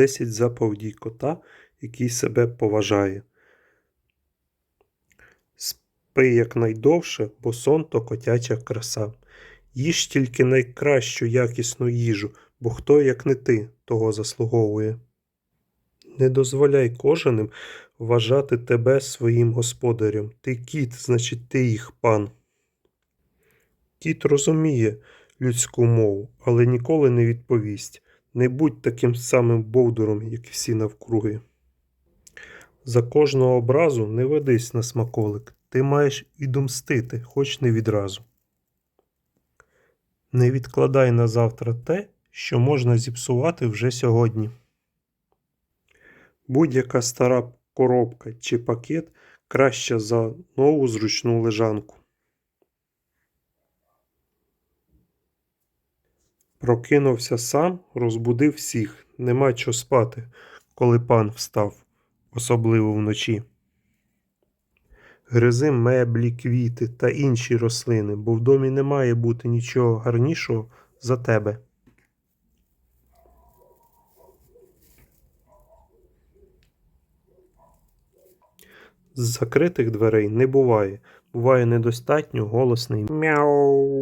10 заповідей кота, який себе поважає. Спи якнайдовше, бо сон то котяча краса. Їж тільки найкращу якісну їжу, бо хто, як не ти, того заслуговує. Не дозволяй кожаним вважати тебе своїм господарем. Ти кіт, значить ти їх пан. Кіт розуміє людську мову, але ніколи не відповість. Не будь таким самим бовдуром, як і всі навкруги. За кожного образу не ведись на смаколик. Ти маєш відомстити, хоч не відразу. Не відкладай на завтра те, що можна зіпсувати вже сьогодні. Будь-яка стара коробка чи пакет краща за нову зручну лежанку. Прокинувся сам, розбудив всіх. Нема чого спати, коли пан встав, особливо вночі. Гризи меблі, квіти та інші рослини, бо в домі не має бути нічого гарнішого за тебе. З закритих дверей не буває. Буває недостатньо голосний мяу.